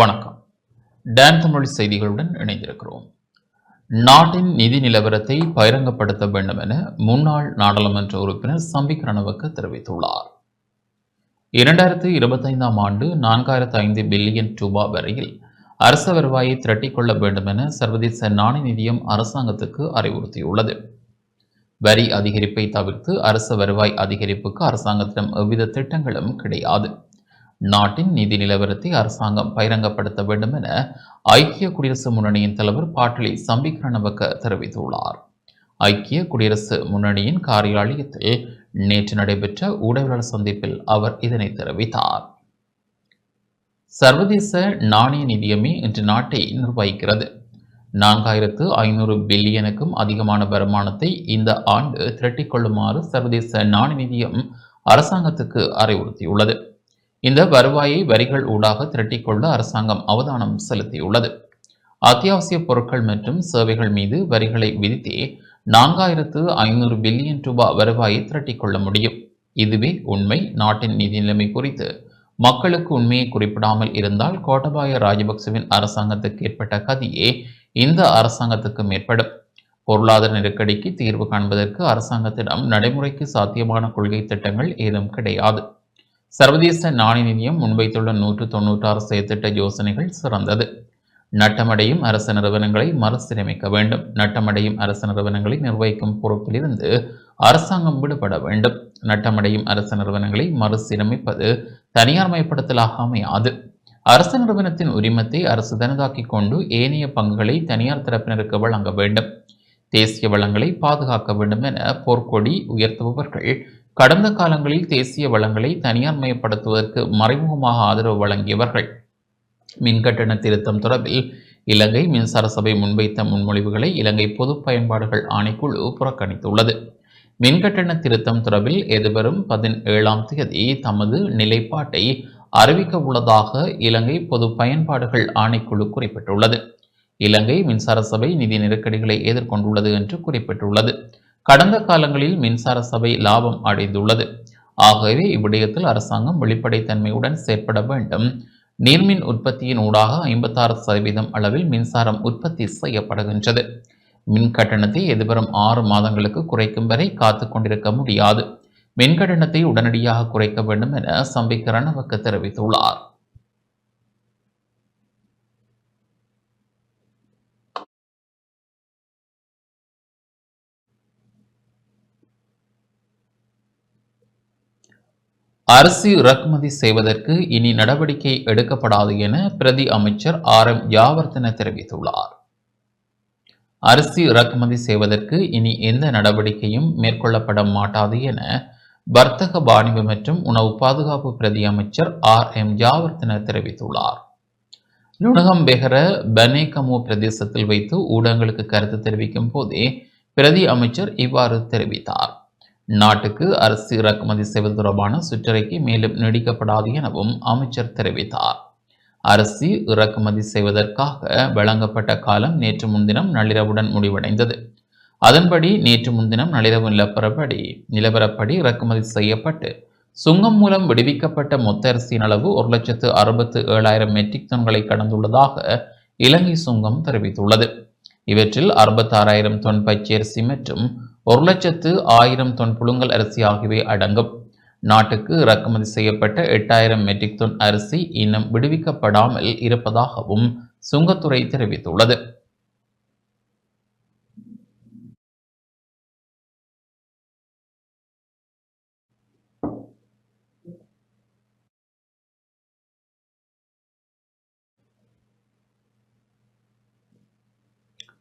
வணக்கம். டான் தமிழ் செய்திகளுடன் இணைந்திருக்கிறோம். நாட்டின் நிதி நிலவரத்தை பகிரங்கப்படுத்த வேண்டும் என முன்னாள் நாடாளுமன்ற உறுப்பினர் சம்பிக் ரணவுக்கு தெரிவித்துள்ளார். இரண்டாயிரத்து இருபத்தைந்தாம் ஆண்டு நான்காயிரத்து ஐந்து பில்லியன் ரூபாய் வரையில் அரச வருவாயை திரட்டிக்கொள்ள வேண்டும் என சர்வதேச நாணய நிதியம் அரசாங்கத்துக்கு அறிவுறுத்தியுள்ளது. வரி அதிகரிப்பை தவிர்த்து அரச வருவாய் அதிகரிப்புக்கு அரசாங்கத்திடம் எவ்வித திட்டங்களும் கிடையாது. நாட்டின் நிதி நிலவரத்தை அரசாங்கம் பகிரங்கப்படுத்த வேண்டும் என ஐக்கிய குடியரசு முன்னணியின் தலைவர் பாட்டலி சம்பிக்ரணவக்க தெரிவித்துள்ளார். ஐக்கிய குடியரசு முன்னணியின் காரியாலயத்தில் நேற்று நடைபெற்ற ஊடகவியலாளர் சந்திப்பில் அவர் இதனை தெரிவித்தார். சர்வதேச நாணய நிதியமே இன்று நாட்டை நிர்வகிக்கிறது. நான்காயிரத்து ஐநூறு பில்லியனுக்கும் அதிகமான வருமானத்தை இந்த ஆண்டு திரட்டிக்கொள்ளுமாறு சர்வதேச நாணய நிதியம் அரசாங்கத்துக்கு அறிவுறுத்தியுள்ளது. இந்த வருவாயை வரிகள் ஊடாக திரட்டிக்கொள்ள அரசாங்கம் அவதானம் செலுத்தியுள்ளது. அத்தியாவசிய பொருட்கள் மற்றும் சேவைகள் மீது வரிகளை விதித்தே நான்காயிரத்து ஐநூறு பில்லியன் ரூபாய் வருவாயை திரட்டிக்கொள்ள முடியும். இதுவே உண்மை. நாட்டின் நிதி நிலைமை குறித்து மக்களுக்கு உண்மையை குறிப்பிடாமல் இருந்தால் கோட்டபாய ராஜபக்சவின் அரசாங்கத்துக்கு ஏற்பட்ட கதியே இந்த அரசாங்கத்துக்கு மேற்படும். பொருளாதார நெருக்கடிக்கு தீர்வு காண்பதற்கு அரசாங்கத்திடம் நடைமுறைக்கு சாத்தியமான கொள்கை திட்டங்கள் ஏதும் கிடையாது. சர்வதேச நாணய நிதியம் முன்வைத்துள்ள நூற்று தொன்னூற்றாறு செயற்திட்ட யோசனைகள் சிறந்தது. நட்டமடையும் அரசு நிறுவனங்களை மறுசீரமைக்க வேண்டும். நட்டமடையும் அரசு நிறுவனங்களை நிர்வகிக்கும் பொறுப்பிலிருந்து அரசாங்கம் விடுபட வேண்டும். நட்டமடையும் அரசு நிறுவனங்களை மறுசீரமைப்பது தனியார்மயப்படுத்தலாக அமையாது அரசு நிறுவனத்தின் உரிமத்தை அரசு தனதாக்கிக் கொண்டு ஏனைய பங்குகளை தனியார் தரப்பினருக்கு வழங்க வேண்டும். தேசிய வளங்களை பாதுகாக்க வேண்டும் என போர்க்கொடி உயர்த்துபவர்கள் கடந்த காலங்களில் தேசிய வளங்களை தனியார்மயப்படுத்துவதற்கு மறைமுகமாக ஆதரவு வழங்கியவர்கள். மின்கட்டண திருத்தம் தொடர்பில் இலங்கை மின்சார சபை முன்வைத்த முன்மொழிவுகளை இலங்கை பொது பயன்பாடுகள் ஆணைக்குழு புறக்கணித்துள்ளது. மின்கட்டண திருத்தம் தொடர்பில் எதிர்வரும் பதினேழாம் தேதி தமது நிலைப்பாட்டை அறிவிக்க உள்ளதாக இலங்கை பொது பயன்பாடுகள் ஆணைக்குழு குறிப்பிட்டுள்ளது. இலங்கை மின்சார சபை நிதி நெருக்கடிகளை எதிர்கொண்டுள்ளது என்று குறிப்பிட்டுள்ளது. கடந்த காலங்களில் மின்சார சபை லாபம் அடைந்துள்ளது. ஆகவே இவ்விடயத்தில் அரசாங்கம் வெளிப்படைத்தன்மையுடன் செயற்பட வேண்டும். நீர்மின் உற்பத்தியின் ஊடாக ஐம்பத்தாறு சதவீதம் அளவில் மின்சாரம் உற்பத்தி செய்யப்படுகின்றது. மின் கட்டணத்தை எதிர்வரும் ஆறு மாதங்களுக்கு குறைக்கும் வரை காத்து கொண்டிருக்க முடியாது. மின் கட்டணத்தை உடனடியாக குறைக்க வேண்டும் என சம்பிக் ரணவக்க தெரிவித்துள்ளார். அரிசி இறக்குமதி செய்வதற்கு இனி நடவடிக்கை எடுக்கப்படாது என பிரதி அமைச்சர் ஆர் எம் யாவர்த்தன தெரிவித்துள்ளார். அரிசி இறக்குமதி செய்வதற்கு இனி எந்த நடவடிக்கையும் மேற்கொள்ளப்பட மாட்டாது என வர்த்தக வாணிபம் மற்றும் உணவு பாதுகாப்பு பிரதி அமைச்சர் ஆர் எம் ஜாவர்த்தன தெரிவித்துள்ளார். லுணகம் பெகர பனேகமோ பிரதேசத்தில் வைத்து ஊடகங்களுக்கு கருத்து தெரிவிக்கும் போதே பிரதி அமைச்சர் இவ்வாறு தெரிவித்தார். நாட்டுக்கு அரிசி இறக்குமதி செய்வது தொடர்பான சுற்றறிக்கை மேலும் நீடிக்கப்படாது எனவும் அமைச்சர் தெரிவித்தார். அரிசி இறக்குமதி செய்வதற்காக வழங்கப்பட்ட காலம் நேற்று முன்தினம் நள்ளிரவுடன் முடிவடைந்தது. அதன்படி நேற்று முன்தினம் நள்ளிரவு நிலப்பரப்படி நிலவரப்படி இறக்குமதி செய்யப்பட்டு சுங்கம் மூலம் விடுவிக்கப்பட்ட மொத்த அரிசியின் அளவு ஒரு லட்சத்து அறுபத்து ஏழாயிரம் மெட்ரிக் டன்களை கடந்துள்ளதாக இலங்கை சுங்கம் தெரிவித்துள்ளது. இவற்றில் அறுபத்தாறாயிரம் தொன் பச்சரிசி மற்றும் ஒரு லட்சத்து ஆயிரம் தொன் புழுங்கல் அரிசி ஆகியவை அடங்கும். நாட்டுக்கு இறக்குமதி செய்யப்பட்ட எட்டாயிரம் மெட்ரிக் தொன் அரிசி இன்னும் விடுவிக்கப்படாமல் இருப்பதாகவும் சுங்கத்துறை தெரிவித்துள்ளது.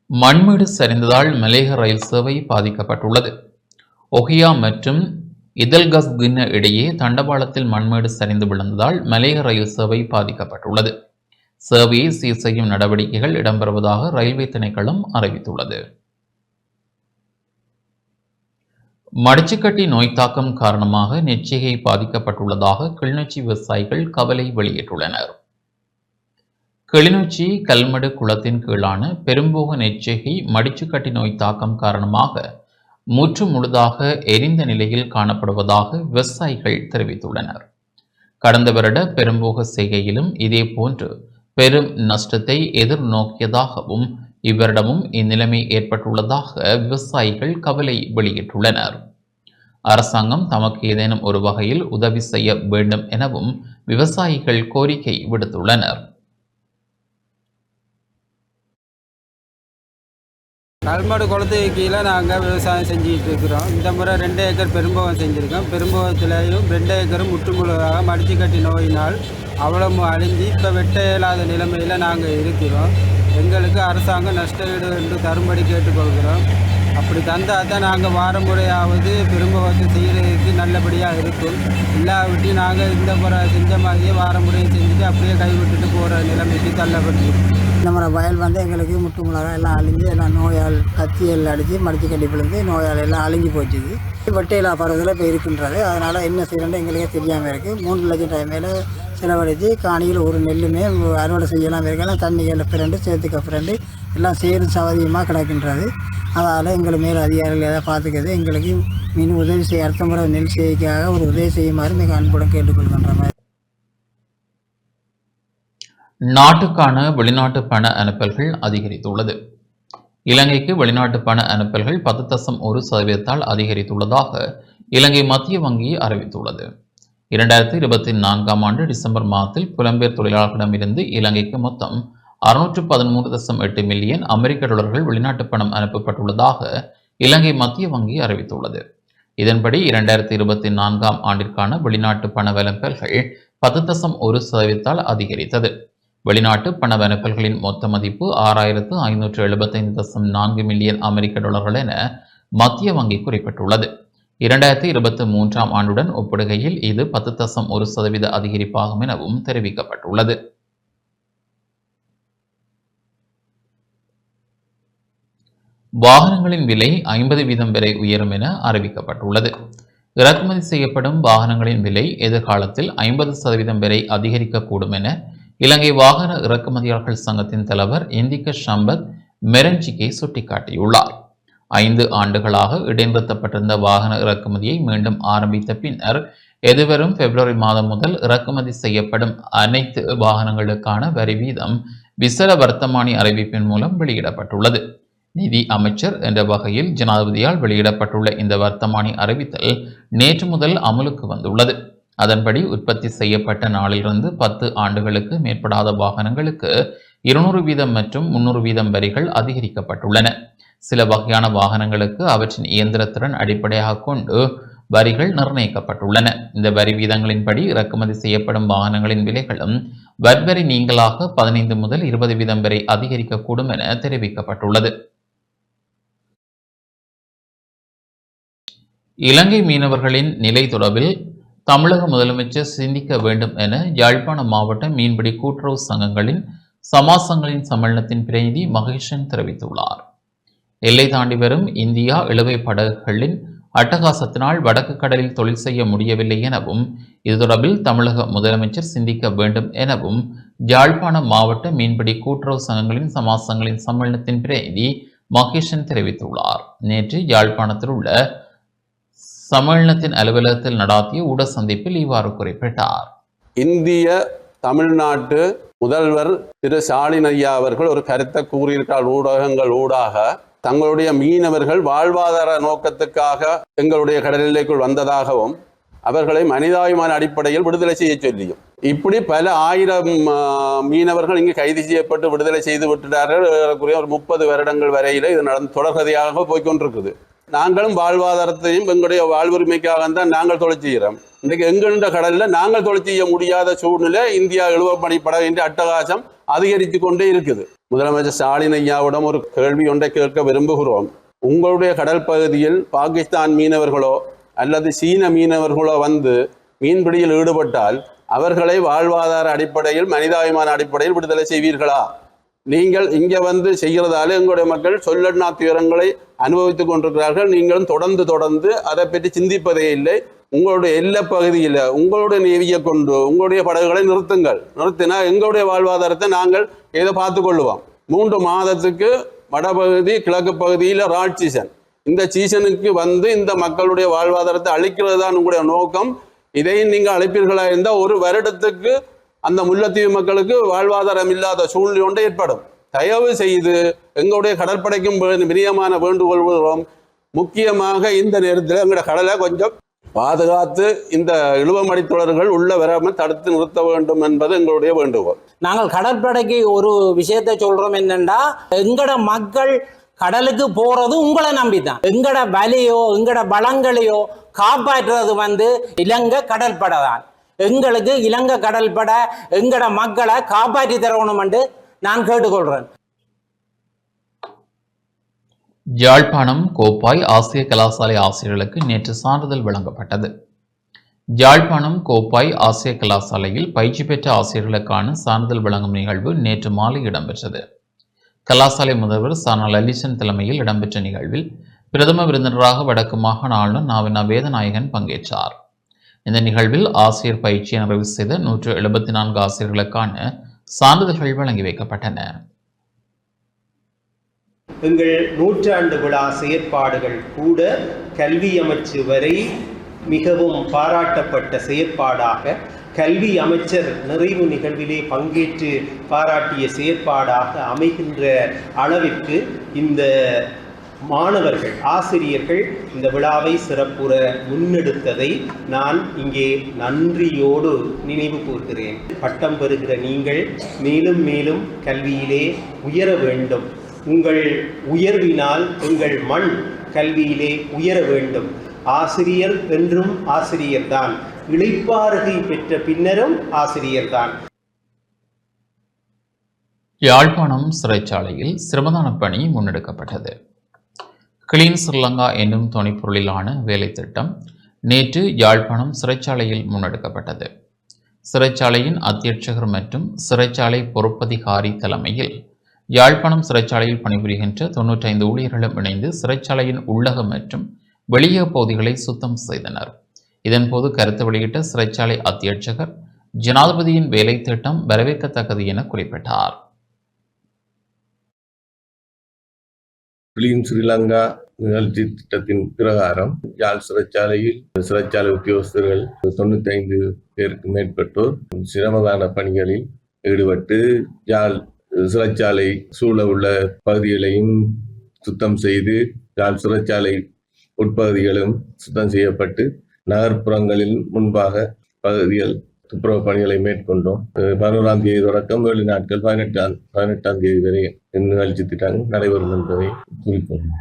மண்மேடு சரிந்ததால் மலேக ரயில் சேவை பாதிக்கப்பட்டுள்ளது. ஒஹியா மற்றும் இதல்கஸ்கின இடையே தண்டவாளத்தில் மண்மேடு சரிந்து விழுந்ததால் மலேக ரயில் சேவை பாதிக்கப்பட்டுள்ளது. சேவையை சீர் செய்யும் நடவடிக்கைகள் இடம்பெறுவதாக ரயில்வே திணைக்களம் அறிவித்துள்ளது. மடிச்சுக்கட்டி நோய் தாக்கம் காரணமாக நெச்சிகை பாதிக்கப்பட்டுள்ளதாக கிளிநொச்சி விவசாயிகள் கவலை வெளியிட்டுள்ளனர். கிளிநொச்சி கல்மடு குளத்தின் கீழான பெரும்போக நெச்சகை மடிச்சுக்கட்டி நோய் தாக்கம் காரணமாக முற்று முழுதாக எரிந்த நிலையில் காணப்படுவதாக விவசாயிகள் தெரிவித்துள்ளனர். கடந்த வருட பெரும்போக செய்கையிலும் இதே போன்று பெரும் நஷ்டத்தை எதிர்நோக்கியதாகவும் இவரிடமும் இந்நிலைமை ஏற்பட்டுள்ளதாக விவசாயிகள் கவலை வெளியிட்டுள்ளனர். அரசாங்கம் தமக்கு ஏதேனும் ஒரு வகையில் உதவி செய்ய வேண்டும் எனவும் விவசாயிகள் கோரிக்கை விடுத்துள்ளனர். கல்மாடு குளத்துக்கு கீழே நாங்கள் விவசாயம் செஞ்சுக்கிட்டு இருக்கிறோம். இந்த முறை ரெண்டு ஏக்கர் பெரும்பகம் செஞ்சுருக்கோம். பெரும்பகத்துலேயும் ரெண்டு ஏக்கரும் முற்றுமுழுதாக மடிச்சு கட்டி நோயினால் அவ்வளவு அழிஞ்சு இப்போ வெட்ட இயலாத நிலைமையில் நாங்கள் இருக்கிறோம். எங்களுக்கு அரசாங்கம் நஷ்ட ஈடு என்று தரும்படி கேட்டுக்கொள்கிறோம். அப்படி தந்தால் தான் நாங்கள் வார முறையாவது பெரும்பகத்தை செய்கிறதுக்கு நல்லபடியாக இருக்கும். இல்லாவிட்டு நாங்கள் இந்த முறை செஞ்ச மாதிரியே வார முறையை செஞ்சுட்டு அப்படியே கைவிட்டுட்டு போகிற நிலைமைக்கு தள்ளப்பட்டிருக்கோம். இந்த வயல் வந்து எங்களுக்கு முட்டு மிளகா எல்லாம் அழிஞ்சு எல்லாம் நோயால் கத்தியல் அடித்து மடிச்சு கட்டி விழுந்து நோயால் எல்லாம் அழிஞ்சு போச்சுது வெட்டையிலா பருவத்தில் இப்போ இருக்கின்றது. அதனால் என்ன செய்யணும்னு எங்களுக்கே தெரியாமல் இருக்குது மூன்று லட்சம் ரூபாய் மேலே செலவழித்து காணியில் ஒரு நெல்லுமே அறுவடை செய்யலாம். இருக்கலாம் தண்ணிகளில் பிறண்டு சேர்த்துக்க பிறண்டு எல்லாம் சேரும் சவதியமாக கிடக்கின்றது. அதால் எங்களை மேல் அதிகாரிகள் எதாவது பார்த்துக்கிறது? எங்களுக்கு மீன் உதவி செய்ய அடுத்த முறை நெல் செய்யக்காக ஒரு உதவி செய்யுமாறு மிக அன்புடன் கேட்டுக்கொள்கின்ற மாதிரி நாட்டுக்கான வெளிநாட்டு பண அனுப்பல்கள் அதிகரித்துள்ளது. இலங்கைக்கு வெளிநாட்டு பண அனுப்பல்கள் பத்து தசம் ஒரு சதவீதத்தால் அதிகரித்துள்ளதாக இலங்கை மத்திய வங்கி அறிவித்துள்ளது. இரண்டாயிரத்தி இருபத்தி நான்காம் ஆண்டு டிசம்பர் மாதத்தில் புலம்பெயர் தொழிலாளர்களிடமிருந்து இலங்கைக்கு மொத்தம் அறுநூற்று பதிமூன்று தசம் எட்டு மில்லியன் அமெரிக்க டாலர்கள் வெளிநாட்டு பணம் அனுப்பப்பட்டுள்ளதாக இலங்கை மத்திய வங்கி அறிவித்துள்ளது. இதன்படி இரண்டாயிரத்தி இருபத்தி நான்காம் ஆண்டிற்கான வெளிநாட்டு பண விலம்பல்கள் பத்து தசம் ஒரு சதவீதத்தால் அதிகரித்தது. வெளிநாட்டு பண அனுப்பல்களின் மொத்த மதிப்பு ஆறாயிரத்து ஐநூற்று எழுபத்தைந்து தசம் நான்கு மில்லியன் அமெரிக்க டாலர்கள் என மத்திய வங்கி குறிப்பிட்டுள்ளது. இரண்டாயிரத்தி இருபத்தி மூன்றாம் ஆண்டுடன் ஒப்பிடுகையில் இது பத்து தசம் ஒரு சதவீத அதிகரிப்பாகும் எனவும் தெரிவிக்கப்பட்டுள்ளது. வாகனங்களின் விலை ஐம்பது வீதம் வரை உயரும் என அறிவிக்கப்பட்டுள்ளது. இறக்குமதி செய்யப்படும் வாகனங்களின் விலை எதிர்காலத்தில் ஐம்பது சதவீதம் வரை அதிகரிக்கக்கூடும் என இலங்கை வாகன இறக்குமதியாளர்கள் சங்கத்தின் தலைவர் இந்திக ஷம்பத் மெரஞ்சிக்கை சுட்டிக்காட்டியுள்ளார். ஐந்து ஆண்டுகளாக இடைநிறுத்தப்பட்டிருந்த வாகன இறக்குமதியை மீண்டும் ஆரம்பித்த பின்னர் எதிர்வரும் பிப்ரவரி மாதம் முதல் இறக்குமதி செய்யப்படும் அனைத்து வாகனங்களுக்கான வரி வீதம் விசேட வர்த்தமானி அறிவிப்பின் மூலம் வெளியிடப்பட்டுள்ளது. நிதி அமைச்சர் என்ற வகையில் ஜனாதிபதியால் வெளியிடப்பட்டுள்ள இந்த வர்த்தமானி அறிவித்தல் நேற்று முதல் அமலுக்கு வந்துள்ளது. அதன்படி உற்பத்தி செய்யப்பட்ட நாளிலிருந்து பத்து ஆண்டுகளுக்கு மேற்படாத வாகனங்களுக்கு இருநூறு வீதம் மற்றும் முன்னூறு வீதம் வரிகள் அதிகரிக்கப்பட்டுள்ளன. சில வகையான வாகனங்களுக்கு அவற்றின் இயந்திரத்திறன் அடிப்படையாக கொண்டு வரிகள் நிர்ணயிக்கப்பட்டுள்ளன. இந்த வரி வீதங்களின்படி இறக்குமதி செய்யப்படும் வாகனங்களின் விலைகளும் வர்வரி நீங்களாக பதினைந்து முதல் இருபது வீதம் வரை அதிகரிக்கக்கூடும் என தெரிவிக்கப்பட்டுள்ளது. இலங்கை மீனவர்களின் நிலை தொடர்பில் தமிழக முதலமைச்சர் சிந்திக்க வேண்டும் என யாழ்ப்பாண மாவட்ட மீன்பிடி கூட்டுறவு சங்கங்களின் சமாசங்களின் சம்மேளனத்தின் பிரதிநிதி மகேஷன் தெரிவித்துள்ளார். எல்லை தாண்டி வரும் இந்தியா இழுவை படகுகளின் அட்டகாசத்தினால் வடக்கு கடலில் தொழில் செய்ய முடியவில்லை எனவும் இது தொடர்பில் தமிழக முதலமைச்சர் சிந்திக்க வேண்டும் எனவும் யாழ்ப்பாண மாவட்ட மீன்பிடி கூட்டுறவு சங்கங்களின் சமாசங்களின் சம்மேளனத்தின் பிரதிநிதி மகேஷன் தெரிவித்துள்ளார். நேற்று யாழ்ப்பாணத்தில் உள்ள சம்மேளனத்தின் அலுவலகத்தில் நடாத்திய ஊட சந்திப்பில் இவ்வாறு குறிப்பிட்டார். இந்திய தமிழ்நாட்டு முதல்வர் திரு ஸ்டாலின் ஐயா அவர்கள் ஒரு கருத்தை கூறியிருக்கார் ஊடகங்கள் ஊடாக தங்களுடைய மீனவர்கள் வாழ்வாதார நோக்கத்துக்காக எங்களுடைய கடலிலேக்குள் வந்ததாகவும் அவர்களை மனிதாபிமான அடிப்படையில் விடுதலை செய்ய சொல்லியும். இப்படி பல ஆயிரம் மீனவர்கள் இங்கு கைது செய்யப்பட்டு விடுதலை செய்து விட்டுட்டார்கள். ஒரு முப்பது வருடங்கள் வரையில் இது நடந்து தொடர்கதையாக போய்க்கொண்டிருக்குது நாங்களும் வாழ்வாதாரத்தையும் எங்களுடைய வாழ்வுரிமைக்காக தான் நாங்கள் தொழில் செய்கிறோம். இன்றைக்கு எங்கெண்ட கடலில் நாங்கள் தொழில் செய்ய முடியாத சூழ்நிலை இந்தியா இழுவப்படி படகின்ற அட்டகாசம் அதிகரித்து கொண்டே இருக்குது. முதலமைச்சர் ஸ்டாலின் ஐயாவிடம் ஒரு கேள்வி ஒன்றை கேட்க விரும்புகிறோம். உங்களுடைய கடல் பகுதியில் பாகிஸ்தான் மீனவர்களோ அல்லது சீன மீனவர்களோ வந்து மீன்பிடியில் ஈடுபட்டால் அவர்களை வாழ்வாதார அடிப்படையில் மனிதாபிமான அடிப்படையில் விடுதலை செய்வீர்களா? நீங்கள் இங்கே வந்து செய்கிறதால எங்களுடைய மக்கள் சொல்லண்ணா துயரங்களை அனுபவித்துக் கொண்டிருக்கிறார்கள். நீங்களும் தொடர்ந்து தொடர்ந்து அதை பற்றி சிந்திப்பதே இல்லை. உங்களுடைய எல்லை பகுதியில் உங்களுடைய நேவியை கொண்டு உங்களுடைய படகுகளை நிறுத்துங்கள். நிறுத்தினா எங்களுடைய வாழ்வாதாரத்தை நாங்கள் ஏதோ பார்த்து கொள்ளுவோம். மூன்று மாதத்துக்கு வடபகுதி கிழக்கு பகுதியில் ராட் சீசன். இந்த சீசனுக்கு வந்து இந்த மக்களுடைய வாழ்வாதாரத்தை அழிக்கிறது தான் உங்களுடைய நோக்கம். இதையும் நீங்கள் அழைப்பீர்களா இருந்தால் ஒரு வருடத்துக்கு அந்த முல்லைத்தீவு மக்களுக்கு வாழ்வாதாரம் இல்லாத சூழ்நிலை ஒன்று ஏற்படும். தயவு செய்து எங்களுடைய கடற்படைக்கும் வே- விநியமான வேண்டுகோள் விடுகிறோம். முக்கியமாக இந்த நேரத்தில் எங்களோட கடலை கொஞ்சம் பாதுகாத்து இந்த இழுவமடித்தொடர்கள் உள்ள வராமல் தடுத்து நிறுத்த வேண்டும் என்பது எங்களுடைய வேண்டுகோள். நாங்கள் கடற்படைக்கு ஒரு விஷயத்தை சொல்றோம் என்னென்னா எங்கட மக்கள் கடலுக்கு போறது உங்களை நம்பிதான் எங்கட வலியோ எங்கட பலங்களையோ காப்பாற்றுறது வந்து இலங்கை கடற்படை தான். எங்களுக்கு இலங்கை கடற்படை எங்கட மக்களை காப்பாற்றி தரணும் என்று நான் கேட்டுக்கொள்கிறேன் யாழ்ப்பாணம் கோப்பாய் ஆசிய கலாசாலை ஆசிரியர்களுக்கு நேற்று சான்றிதழ் வழங்கப்பட்டது. யாழ்ப்பாணம் கோப்பாய் ஆசிய கலாசாலையில் பயிற்சி பெற்ற ஆசிரியர்களுக்கான சான்றிதழ் வழங்கும் நிகழ்வு நேற்று மாலை இடம்பெற்றது. கலாசாலை முதல்வர் சானா லலிசன் தலைமையில் இடம்பெற்ற நிகழ்வில் பிரதம விருந்தினராக வடக்கு மாகாண ஆளுநர் நாவினா வேதநாயகன் பங்கேற்றார். இந்த நிகழ்வில் ஆசிரியர் பயிற்சியை நிறைவு செய்த நூற்று எழுபத்தி நான்கு ஆசிரியர்களுக்கான சான்றிதழ்கள் வழங்கி வைக்கப்பட்டன. எங்கள் நூற்றாண்டு விழா செயற்பாடுகள் கூட கல்வி அமைச்சு வரை மிகவும் பாராட்டப்பட்ட செயற்பாடாக கல்வி அமைச்சர் நிறைவு நிகழ்விலே பங்கேற்று பாராட்டிய செயற்பாடாக அமைகின்ற அளவிற்கு இந்த மாணவர்கள் ஆசிரியர்கள் இந்த விழாவை சிறப்புற முன்னெடுத்ததை நான் இங்கே நன்றியோடு நினைவு கூர்கிறேன். பட்டம் பெறுகிற நீங்கள் மேலும் மேலும் கல்வியிலே உயர வேண்டும். உங்கள் உயர்வினால் உங்கள் மண் கல்வியிலே உயர வேண்டும். ஆசிரியர் என்றும் ஆசிரியர்தான். இழைப்பாறுகை பெற்ற பின்னரும் ஆசிரியர்தான். யாழ்ப்பாணம் சிறைச்சாலையில் சிரமதான பணி முன்னெடுக்கப்பட்டது. கிளீன் ஸ்ரீலங்கா என்னும் துணைப்பொருளிலான வேலை திட்டம் நேற்று யாழ்ப்பாணம் சிறைச்சாலையில் முன்னெடுக்கப்பட்டது. சிறைச்சாலையின் அத்தியட்சகர் மற்றும் சிறைச்சாலை பொறுப்பதிகாரி தலைமையில் யாழ்ப்பாணம் சிறைச்சாலையில் பணிபுரிகின்ற தொன்னூற்றைந்து ஊழியர்களும் இணைந்து சிறைச்சாலையின் உள்ளக மற்றும் வெளியக பகுதிகளை சுத்தம் செய்தனர். இதன்போது கருத்து வெளியிட்ட சிறைச்சாலை அத்தியட்சகர் ஜனாதிபதியின் வேலை திட்டம் வரவேற்கத்தக்கது என குறிப்பிட்டார். கிளீன் ஸ்ரீலங்கா நிகழ்ச்சி திட்டத்தின் பிரகாரம் யாழ் சிறைச்சாலையில் சிறைச்சாலை உத்தியோகஸ்தர்கள் தொண்ணூத்தைந்து பேருக்கு மேற்பட்டோர் சிரமதான பணிகளில் ஈடுபட்டு யாழ் சிறைச்சாலை சூழ உள்ள பகுதிகளையும் சுத்தம் செய்து யாழ் சிறைச்சாலை உட்பகுதிகளும் சுத்தம் செய்யப்பட்டு நகர்ப்புறங்களில் முன்பாக பகுதிகள் துப்புரவு பணிகளை மேற்கொண்டோம். பதினோராம் தேதி தொடக்கம் ஏழு நாட்கள் பதினெட்டாம் பதினெட்டாம் தேதி வரை நிகழ்ச்சி திட்டங்கள் நடைபெறும் என்பதை குறிப்பிடும்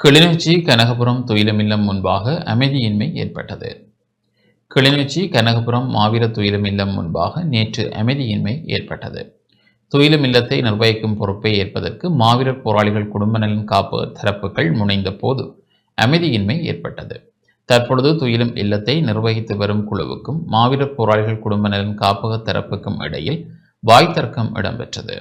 கிளிநொச்சி கனகபுரம் துயிலமில்லம் முன்பாக அமைதியின்மை ஏற்பட்டது. கிளிநொச்சி கனகபுரம் மாவீர துயிலமில்லம் முன்பாக நேற்று அமைதியின்மை ஏற்பட்டது. துயிலமில்லத்தை நிர்வகிக்கும் பொறுப்பை ஏற்பதற்கு மாவீரர் போராளிகள் குடும்ப நலன் காப்பு தரப்புகள் முனைந்த போது அமைதியின்மை ஏற்பட்டது. தற்பொழுது துயிலும் இல்லத்தை நிர்வகித்து வரும் குழுவுக்கும் மாவீரர் போராளிகள் குடும்ப நலன் காப்பக தரப்புக்கும் இடையில் வாய் தர்க்கம் இடம்பெற்றது.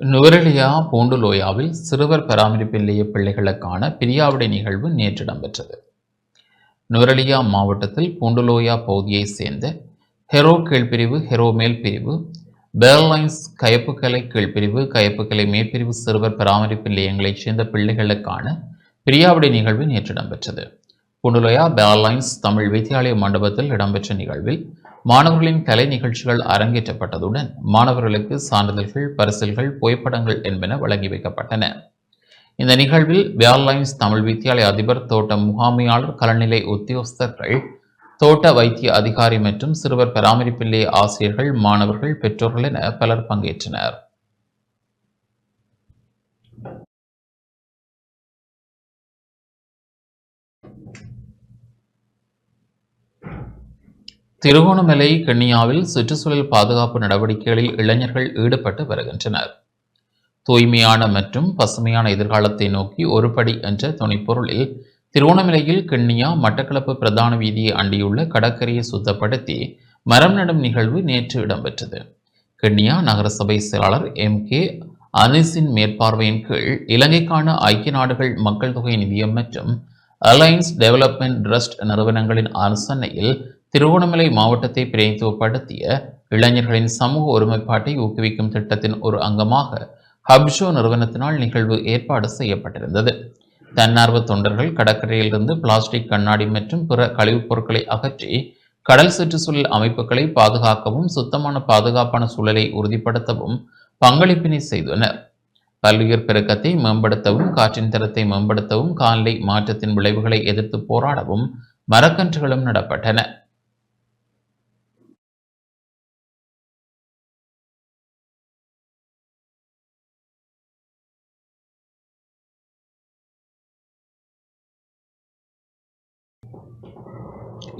நுவரெலியா பூண்டுலோயாவில் சிறுவர் பராமரிப்பில்லைய பிள்ளைகளுக்கான பிரியாவிடை நிகழ்வு நேற்று இடம்பெற்றது. நுவரெலியா மாவட்டத்தில் பூண்டுலோயா பகுதியைச் சேர்ந்த ஹெரோ கீழ்பிரிவு ஹெரோ மேல் பிரிவு பேர்லைன்ஸ் கயப்புக்கலை கீழ்பிரிவு கயப்புக்கலை மேற்பிரிவு சிறுவர் பராமரிப்பு நிலையங்களைச் சேர்ந்த பிள்ளைகளுக்கான பிரியாவிடை நிகழ்வு நேற்று இடம்பெற்றது. பூண்டுலோயா பேர்லைன்ஸ் தமிழ் வித்தியாலய மண்டபத்தில் இடம்பெற்ற நிகழ்வில் மாணவர்களின் கலை நிகழ்ச்சிகள் அரங்கேற்றப்பட்டதுடன் மாணவர்களுக்கு சான்றிதழ்கள் பரிசல்கள் புகைப்படங்கள் என்பன வழங்கி வைக்கப்பட்டன. இந்த நிகழ்வில் வேர்லைன்ஸ் தமிழ் வித்தியாலய அதிபர் தோட்ட முகாமையாளர் கலநிலை உத்தியோகஸ்தர்கள் தோட்ட வைத்திய அதிகாரி மற்றும் சிறுவர் பராமரிப்பு ஆசிரியர்கள் மாணவர்கள் பெற்றோர்கள் என பலர் பங்கேற்றனர். திருகோணமலை கென்னியாவில் சுற்றுச்சூழல் பாதுகாப்பு நடவடிக்கைகளில் இளைஞர்கள் ஈடுபட்டு வருகின்றனர். தூய்மையான மற்றும் பசுமையான எதிர்காலத்தை நோக்கி ஒரு படி என்ற துணைப்பொருளில் திருவோணமலையில் கிண்ணியா மட்டக்களப்பு பிரதான வீதியை அண்டியுள்ள கடற்கரையை சுத்தப்படுத்தி மரம் நடும் நிகழ்வு நேற்று இடம்பெற்றது. கிண்ணியா நகரசபை செயலாளர் எம். கே. அனிஸின் மேற்பார்வையின் கீழ் இலங்கைக்கான ஐக்கிய நாடுகள் மக்கள் தொகை நிதியம் மற்றும் அலையன்ஸ் டெவலப்மெண்ட் ட்ரஸ்ட் நிறுவனங்களின் அரசணையில் திருவோணமலை மாவட்டத்தை பிரதித்துவப்படுத்திய இளைஞர்களின் சமூக ஒருமைப்பாட்டை ஊக்குவிக்கும் திட்டத்தின் ஒரு அங்கமாக ஹப்ஷோ நிறுவனத்தினால் நிகழ்வு ஏற்பாடு செய்யப்பட்டிருந்தது. தன்னார்வ தொண்டர்கள் கடற்கரையிலிருந்து பிளாஸ்டிக் கண்ணாடி மற்றும் பிற கழிவுப் பொருட்களை அகற்றி கடல் சுற்றுச்சூழல் அமைப்புகளை பாதுகாக்கவும் சுத்தமான பாதுகாப்பான சூழலை உறுதிப்படுத்தவும் பங்களிப்பினை செய்தனர். பல்லுயிர் பெருக்கத்தை மேம்படுத்தவும் காற்றின் தரத்தை மேம்படுத்தவும் கால்நடை மாற்றத்தின் விளைவுகளை எதிர்த்து போராடவும் மரக்கன்றுகளும் நடப்பட்டன.